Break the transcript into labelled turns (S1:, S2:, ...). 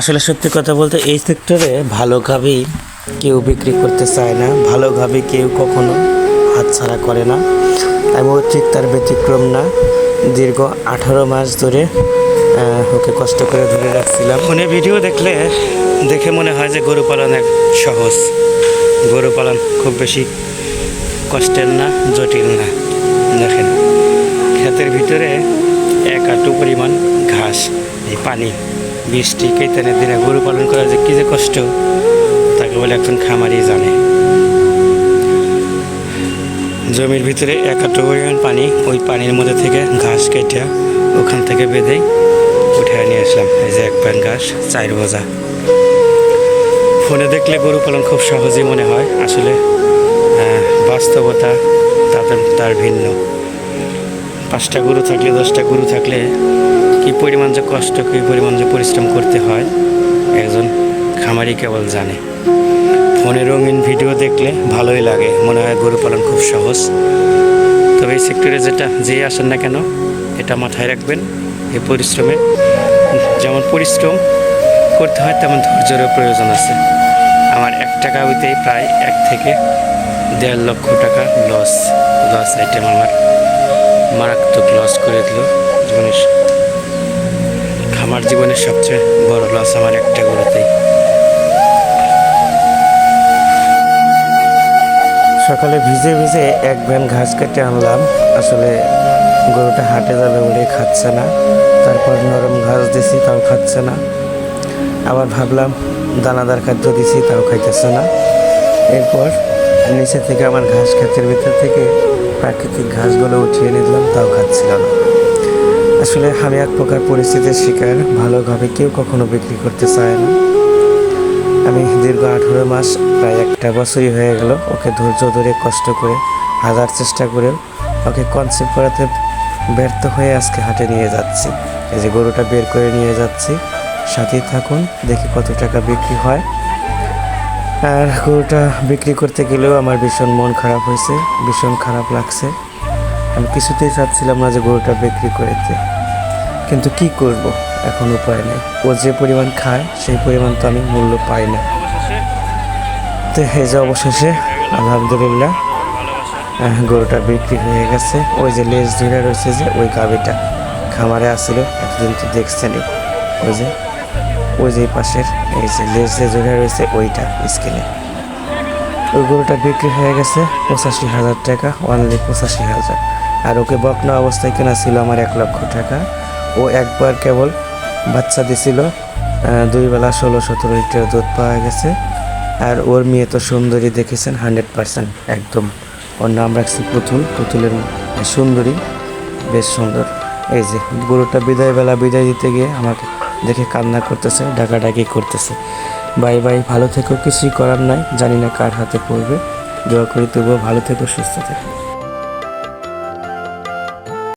S1: আসলে সত্যি কথা বলতে এই সেক্টরে ভালো কেউ বিক্রি করতে চায় না, ভালো গাভি কেউ কখনো হাতছাড়া করে না। আমিও ঠিক তার ব্যতিক্রম না, দীর্ঘ আঠারো মাস ধরে ওকে কষ্ট করে ধরে রাখছিলাম। ফোনে ভিডিও দেখলে দেখে মনে হয় যে গরু পালন এক সহজ। গরু পালন খুব বেশি কষ্টের না, জটিল না। দেখেন, ক্ষেতের ভিতরে এক আটু পরিমাণ ঘাস, এই পানি। বৃষ্টি কেতানের দিনে গরু পালন করা যে কী যে কষ্ট, তাকে বলে একজন খামারি জানে। জমির ভিতরে এক আটু পরিমাণ পানি, ওই পানির মধ্যে থেকে ঘাস কেটে ওখান থেকে বেঁধে উঠে নিয়ে আসলাম। এই যে এক প্যান ঘাস চার বোঝা ফোনে দেখলে গরু পালন খুব সহজেই মনে হয়, আসলে বাস্তবতা তাদের তার ভিন্ন। পাঁচটা গরু থাকলে, দশটা গরু থাকলে পরিমাণ যে কষ্ট, কি পরিমাণ যে পরিশ্রম করতে হয়, একজন খামারি কেবল জানে। ফোনে রঙিন ভিডিও দেখলে ভালোই লাগে, মনে হয় গরু পালন খুব সহজ। তবে এই সেক্টরে যেটা, যেই আসেন না কেন, এটা মাথায় রাখবেন, এই পরিশ্রমে। যেমন পরিশ্রম করতে হয়, তেমন ধৈর্যেরও প্রয়োজন আছে। আমার এক টাকা হইতেই প্রায় এক থেকে দেড় লক্ষ টাকা লস লস আইটেম আমার। মারাত্মক লস করে দিল, জীবনের খামার জীবনের সবচেয়ে বড় লস আমার একটা গরুতেই সকালে ভিজে ভিজে এক ভ্যান ঘাস কেটে আনলাম। আসলে গরুটা হাটে যাবে বলে খাচ্ছে না। তারপর নরম ঘাস দিছি, তাও খাচ্ছে না। আবার ভাবলাম, দানাদার খাদ্য দিছি, তাও খাইতেছে না। এরপর নিচে থেকে আমার ঘাস ক্ষেতের ভিতর থেকে প্রাকৃতিক ঘাসগুলো উঠিয়ে নিলাম, তাও খাচ্ছিল না আসলে আমি এক প্রকার পরিস্থিতির শিকার। ভালোভাবে কেউ কখনো বিক্রি করতে চায় না। আমি দীর্ঘ আঠেরো মাস, প্রায় একটা বছরই হয়ে গেল ওকে ধৈর্য ধরে, কষ্ট করে, হাজার চেষ্টা করেও ওকে কনসেপ্ট করাতে ব্যর্থ হয়ে আজকে হাটে নিয়ে যাচ্ছি। এই যে গরুটা বের করে নিয়ে যাচ্ছি। সাথেই থাকুন, দেখি কত টাকা বিক্রি হয়। আর গরুটা বিক্রি করতে গেলেও আমার ভীষণ মন খারাপ হয়েছে, ভীষণ খারাপ লাগছে। আমি কিছুতেই চাচ্ছিলাম না যে গরুটা বিক্রি করতে। কিন্তু কি করব? এখন উপায় নেই। ও যে পরিমাণ খায়, সেই পরিমাণ তো আমি মূল্য পাই না। তো এই যে অবশেষে, আলহামদুলিল্লাহ গরুটা বিক্রি হয়ে গেছে। ওই যে লেজ ধরে রয়েছে যে, ওই গাবিটা খামারে আসছিল এতদিন তো দেখছেনই। ওই যে ওই যে পাশের, এই যে লেজ যে ধরে রয়েছে, ওইটা স্কেলে ওই গরুটা বিক্রি হয়ে গেছে পঁচাশি হাজার টাকা অনলি পঁচাশি হাজার। আর ওকে বকনা অবস্থায় কেনা ছিল আমার এক লক্ষ টাকা। ও একবার কেবল বাচ্চা দিছিল দুই বেলা ষোলো, সতেরো লিটার দুধ পাওয়া গেছে। আর ওর মেয়ে তো সুন্দরী দেখেছেন, হান্ড্রেড পার্সেন্ট একদম। ওর নাম রাখছি পুতুল। পুতুলের সুন্দরী, বেশ সুন্দর। এই যে, গরুটা বিদায় বেলা বিদায় দিতে গিয়ে আমাকে দেখে কান্না করতেছে, ডাকাডাকি করতেছে। বাই বাই, ভালো থেকো, কিছুই করার নাই। জানি না কার হাতে পড়বে। দোয়া করি তবুও ভালো থেকো, সুস্থ থেকো।